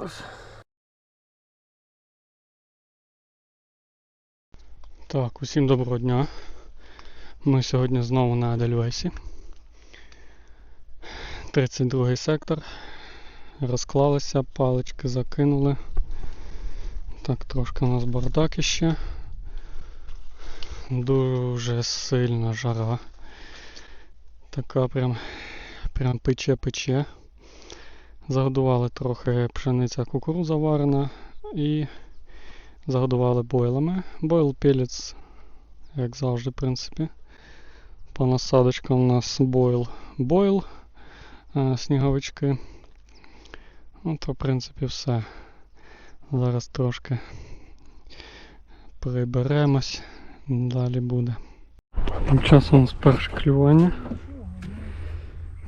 Зараз. Так, усім доброго дня. Ми сьогодні знову на Адельвейсі. 32 сектор. Розклалися, палички закинули. Так, трошки у нас бардак іще. Дуже сильна жара. Така прям, прям пече-пече. Загодували трохи пшениця кукуруза варена і загодували бойлами. Бойл пелець, як завжди, в принципі. По насадочкам у нас бойл бойл, е, сніговички. Ну, то, в принципі, все. Зараз трошки приберемось, далі буде. Тим часом нас перше клювання.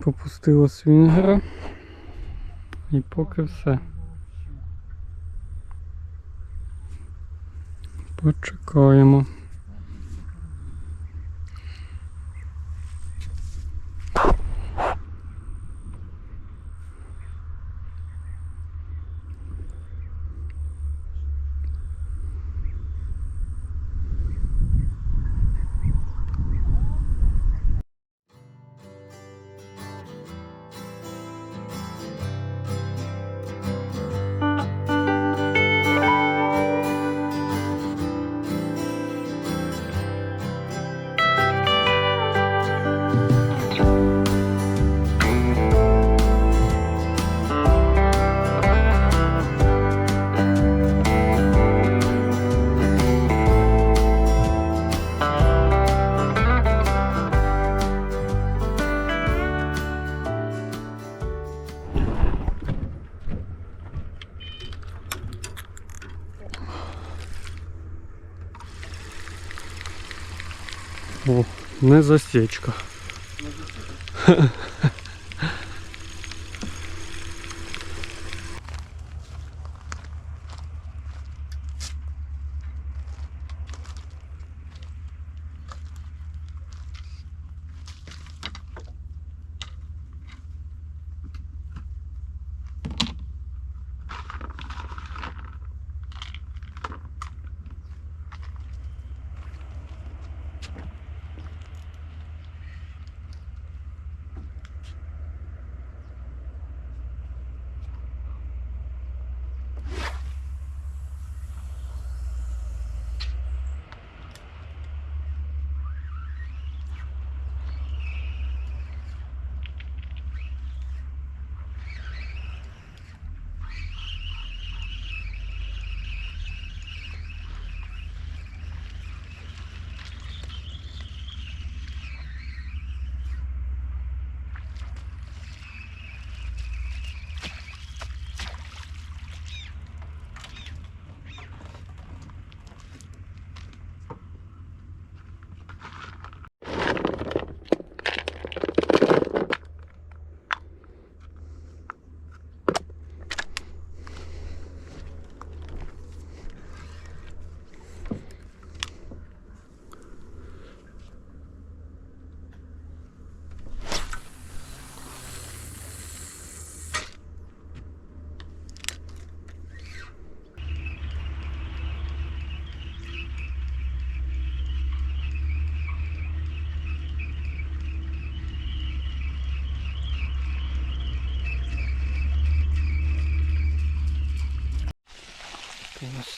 Попустило свінгера. І поки все. Почекаємо. О, не засічка. Не нас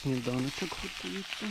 сніданочок готується.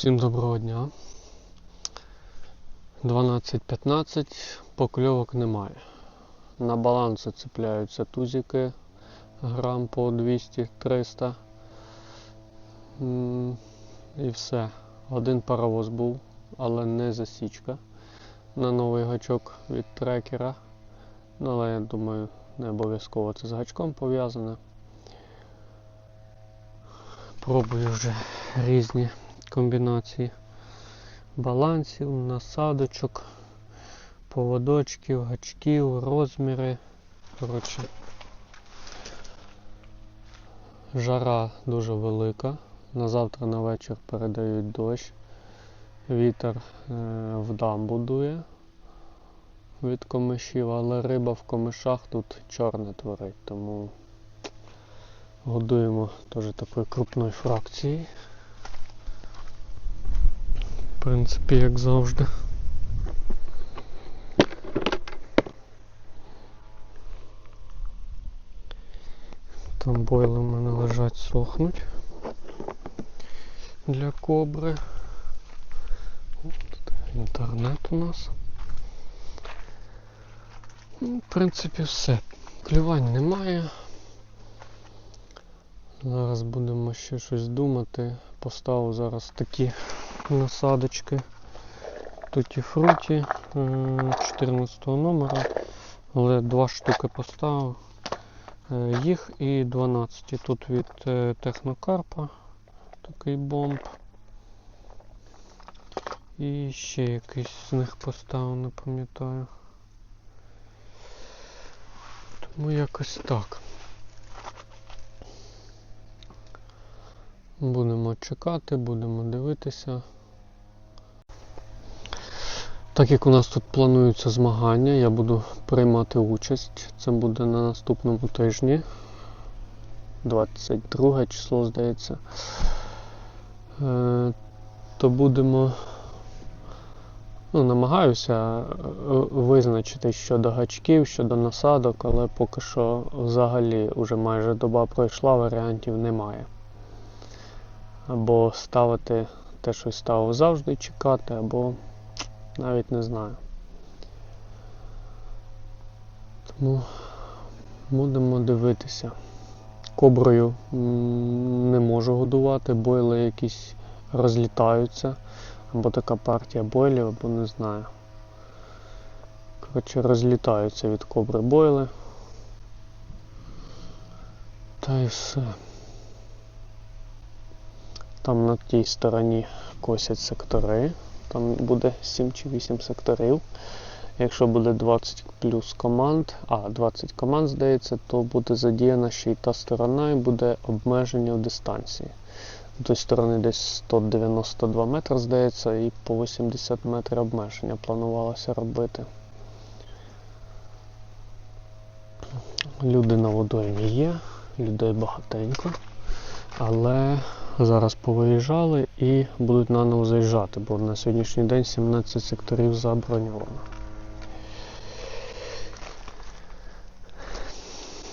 Всім доброго дня. 12.15, покльовок немає. На балансу цепляються тузики грам по 200-300. І все. Один паровоз був, але не засічка. На новий гачок від трекера. Ну, але я думаю, не обов'язково це з гачком пов'язане. Пробую вже різні комбінації балансів, насадочок, поводочків, гачків, розміри. Коротше, жара дуже велика. На завтра на вечір передають дощ. Вітер е, в дамбу дує від комишів, але риба в комишах тут чорне творить, тому годуємо теж такої крупної фракції. В принципі, як завжди. Там бойли в мене лежать, сохнуть для кобри. О, Тут інтернет у нас. Ну, в принципі, все. Клювань немає. Зараз будемо ще щось думати. Поставив зараз такі насадочки. Туті фруті 14 номера. Але два штуки поставив. Е, Їх і 12. Тут від е, Технокарпа такий бомб. І ще якийсь з них поставив, не пам'ятаю. Тому якось так. Будемо чекати, будемо дивитися. Так як у нас тут плануються змагання, я буду приймати участь. Це буде на наступному тижні. 22 число, здається. Е, то будемо. Ну, намагаюся е, визначити щодо гачків, щодо насадок, але поки що взагалі вже майже доба пройшла, варіантів немає. Або ставити те, що ставив завжди чекати, або навіть не знаю. Тому будемо дивитися. Коброю не можу годувати, бойли якісь розлітаються. Або така партія бойлів, або не знаю. Коротше, розлітаються від кобри бойли. Та й все. Там на тій стороні косять сектори. Там буде 7 чи 8 секторів. Якщо буде 20 плюс команд, а 20 команд здається, то буде задіяна ще й та сторона і буде обмеження в дистанції. З тої сторони десь 192 метри, здається, і по 80 метрів обмеження планувалося робити. Люди на водоймі є, людей багатенько, але зараз повиїжджали і будуть наново заїжджати, бо на сьогоднішній день 17 секторів заброньовано.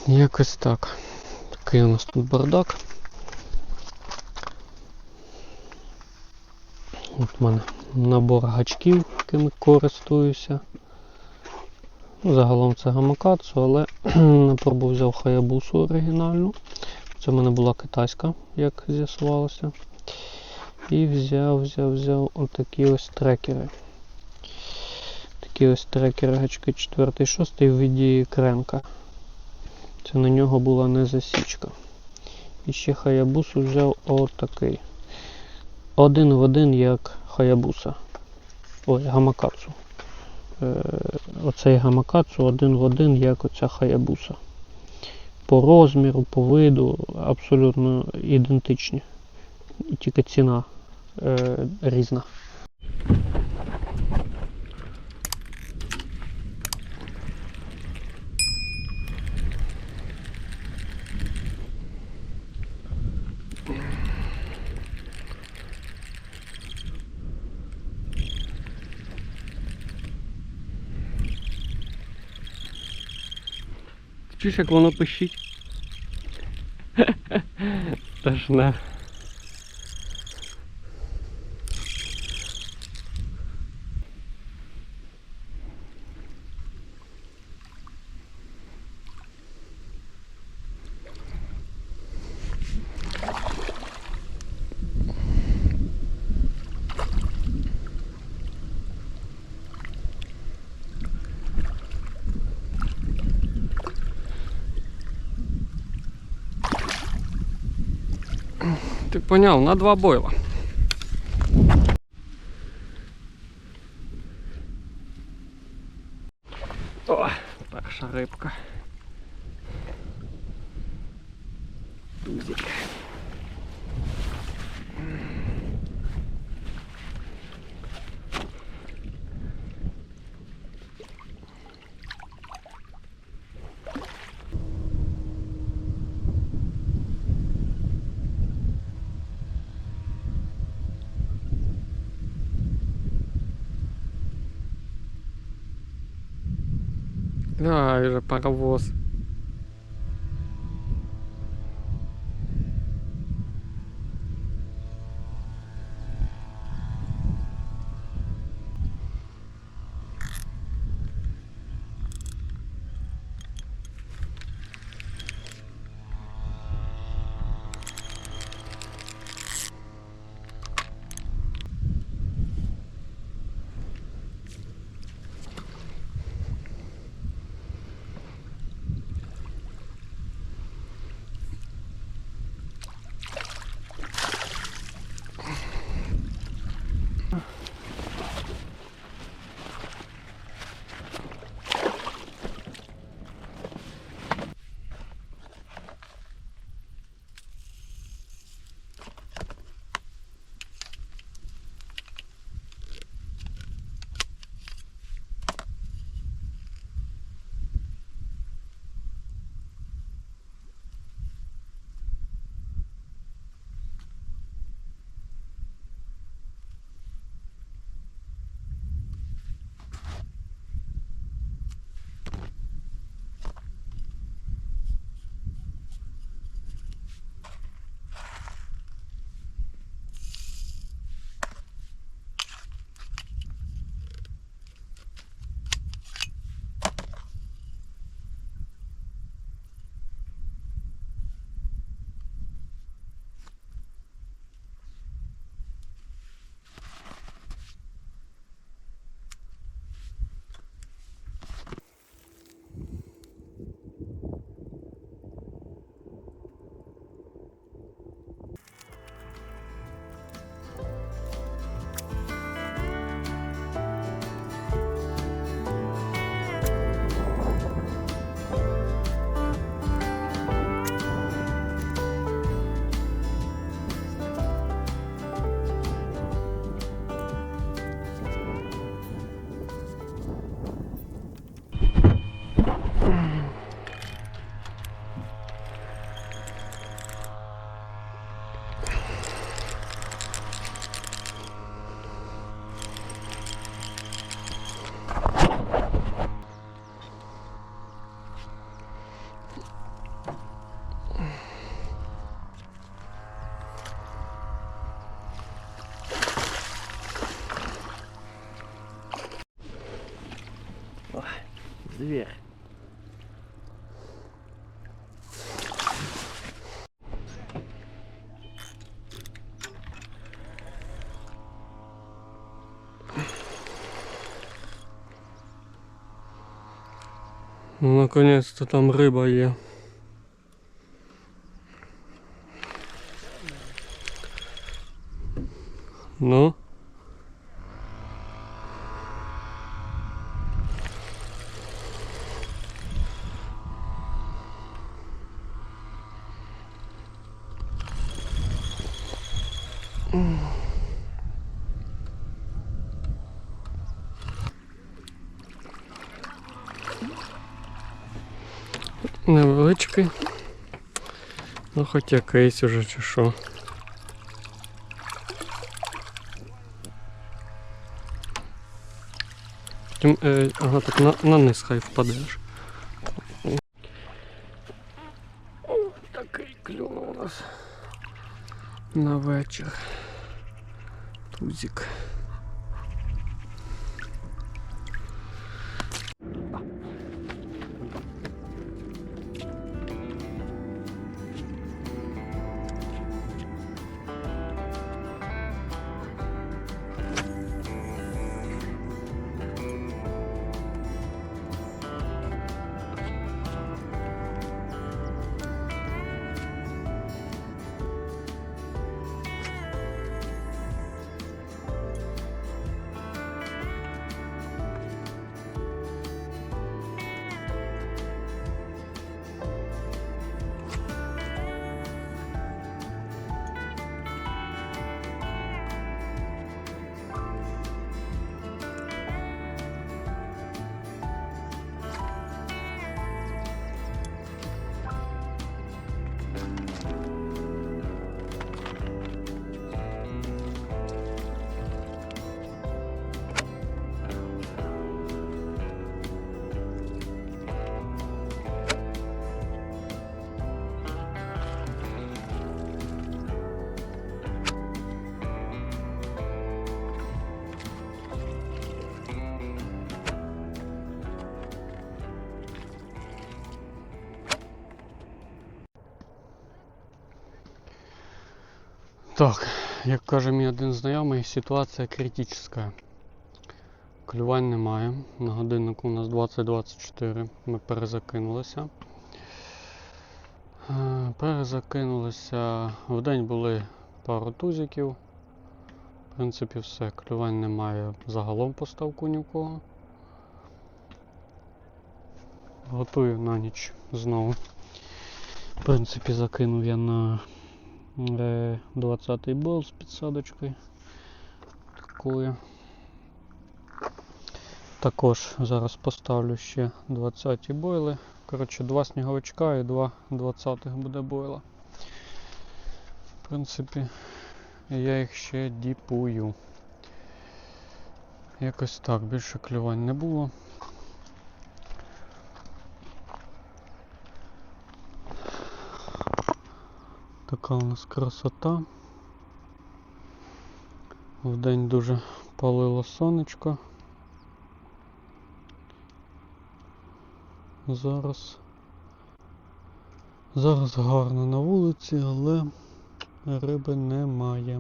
Якось так. Такий у нас тут бардак. От в мене набор гачків, якими користуюся. Загалом це гамакацу, але на взяв хаябусу оригінальну. Це в мене була китайська, як з'ясувалося. І взяв, взяв, взяв отакі ось трекери. Такі ось трекери гачки 4 6 в віді кренка. Це на нього була не засічка. І ще хаябусу взяв отакий. Один в один як хаябуса. Ой, гамакацу. Е, оцей гамакацу один в один як оця хаябуса. По розміру, по виду абсолютно ідентичні. Тільки ціна е, різна. Чуєш, як воно пищить? Страшне. Ти понял, на два бойла. О, перша рибка. Тузик. Ай же паровоз. Зверь. Ну, наконец-то там рыба є. Невеличкий. Ну хоч якийсь уже чи що. Тим, е, ага, так на, на низ хай впадеш. О, такий клюв у нас на вечір. Тузик. Так, як каже мій один знайомий, ситуація критична. Клювань немає. На годиннику у нас 20.24. Ми перезакинулися. Е, Перезакинулися. В день були пару тузиків. В принципі, все. Клювань немає загалом по ставку ні в кого. Готую на ніч знову. В принципі, закинув я на е, 20-й бол з підсадочкою. Такою. Також зараз поставлю ще 20 бойли. Коротше, два сніговичка і два 20-х буде бойла. В принципі, я їх ще діпую. Якось так, більше клювань не було. Така у нас красота. Вдень дуже палило сонечко. Зараз. Зараз гарно на вулиці, але риби немає.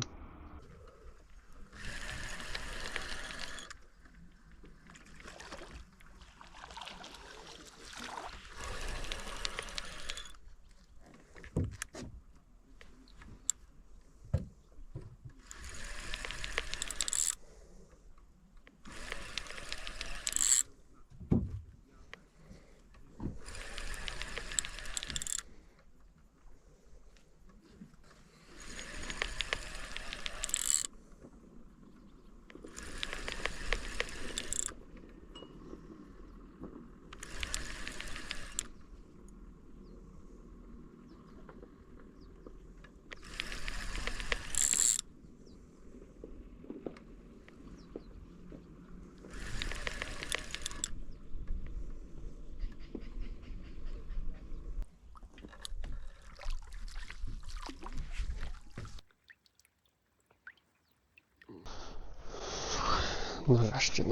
Нарешті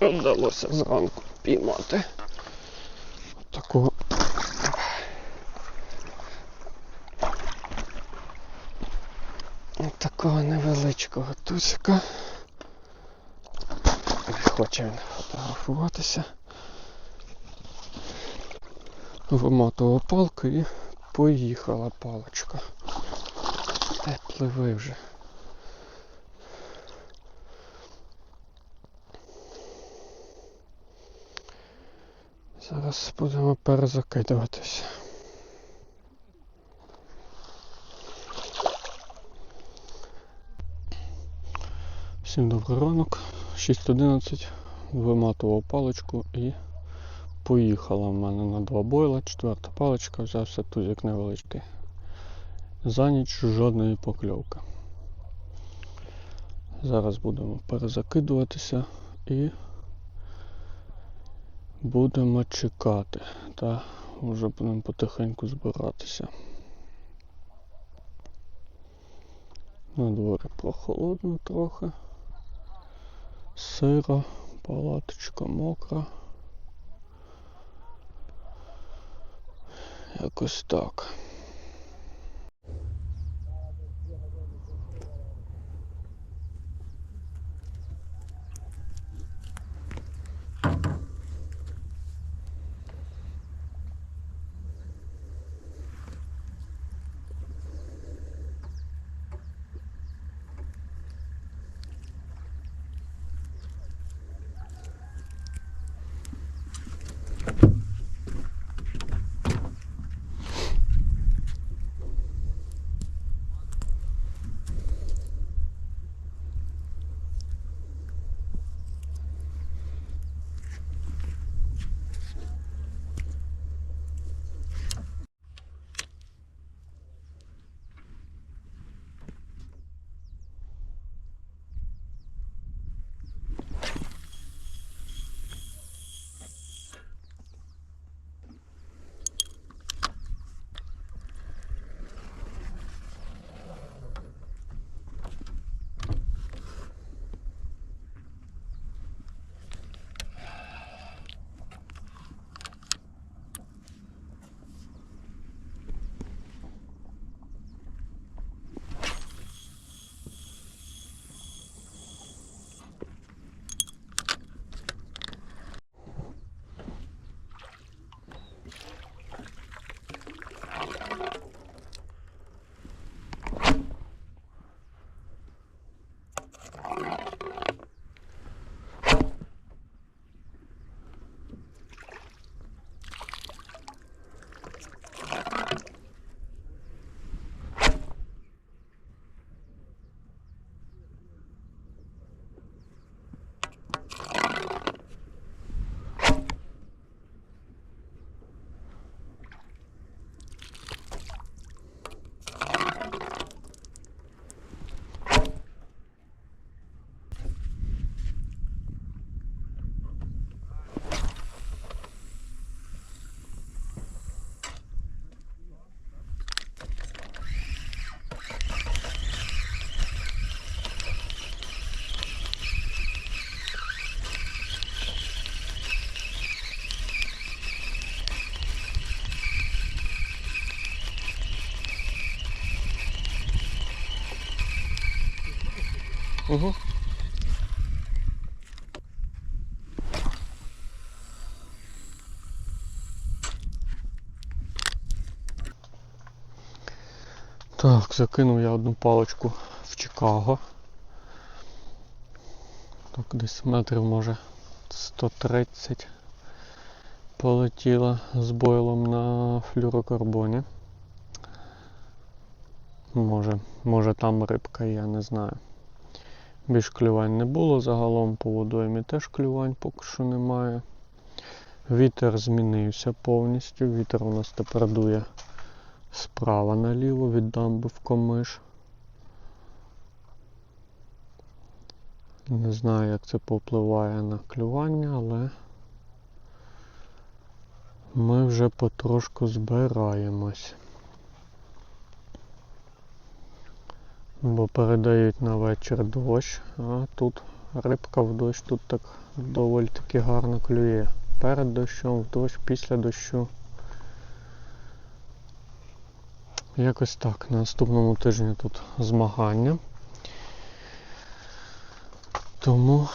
нам вдалося зранку піймати такого такого невеличкого тусика. Не хоче він фотографуватися. Вимотував палку і поїхала паличка. Де пливи вже. Зараз будемо перезакидуватися. Всім добрий ранок. 6.11. Виматував паличку і поїхала в мене на два бойла. Четверта паличка, взявся тузик невеличкий. За ніч жодної покльовки. Зараз будемо перезакидуватися і Будемо чекати, та вже будемо потихеньку збиратися. На дворі прохолодно трохи. Сиро, палаточка мокра. Якось так. Так, закинув я одну паличку в Чикаго. Так, десь метрів може 130 полетіла з бойлом на флюрокарбоні. Може, може там рибка, я не знаю. Більш клювань не було, загалом по водоймі теж клювань поки що немає. Вітер змінився повністю. Вітер у нас тепер дує справа наліво від дамби в комиш. Не знаю, як це повпливає на клювання, але ми вже потрошку збираємось. Бо передають на вечір дощ, а тут рибка в дощ тут так доволі таки гарно клює. Перед дощом, в дощ, після дощу. Якось так. На наступному тижні тут змагання. Тому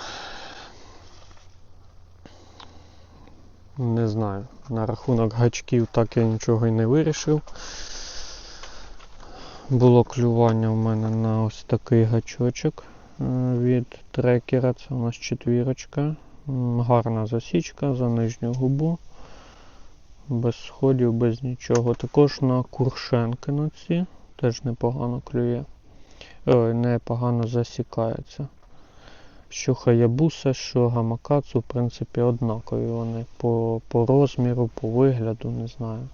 не знаю. На рахунок гачків так я нічого й не вирішив. Було клювання в мене на ось такий гачочок е, від трекера. Це у нас четвірочка. Гарна засічка за нижню губу. Без сходів, без нічого. Також на куршенки на ці теж непогано клює. Ой, непогано засікається. Що хаябуса, що гамакацу, в принципі, однакові вони по, по розміру, по вигляду, не знаю.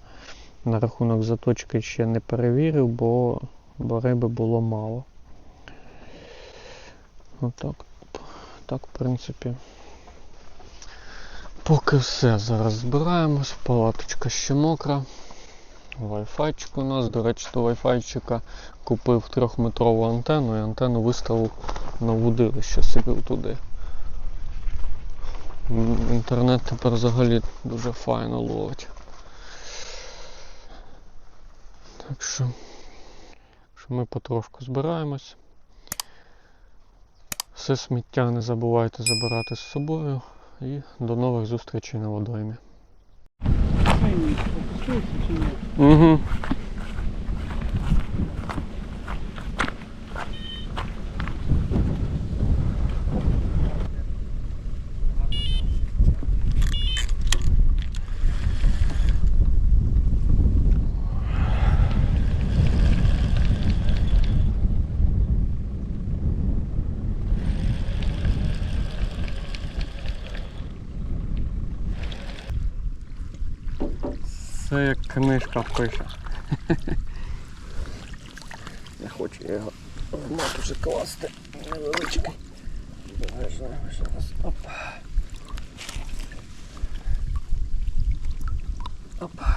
На рахунок заточки ще не перевірив, бо, бо риби було мало. Отак. Так, в принципі. Поки все, зараз збираємось, палаточка ще мокра. Wi-Fi у нас, до речі, до Wi-Fi купив трьохметрову антенну і антенну виставив на вудилище собі туди. Інтернет тепер взагалі дуже файно ловить. Так що, що ми потрошку збираємось. Все сміття не забувайте забирати з собою. І до нових зустрічей на водоймі. Угу. Книжка пише. Не хочу я його в матуші класти. Невеличкий. Зараз, зараз. Оп. Оп. О,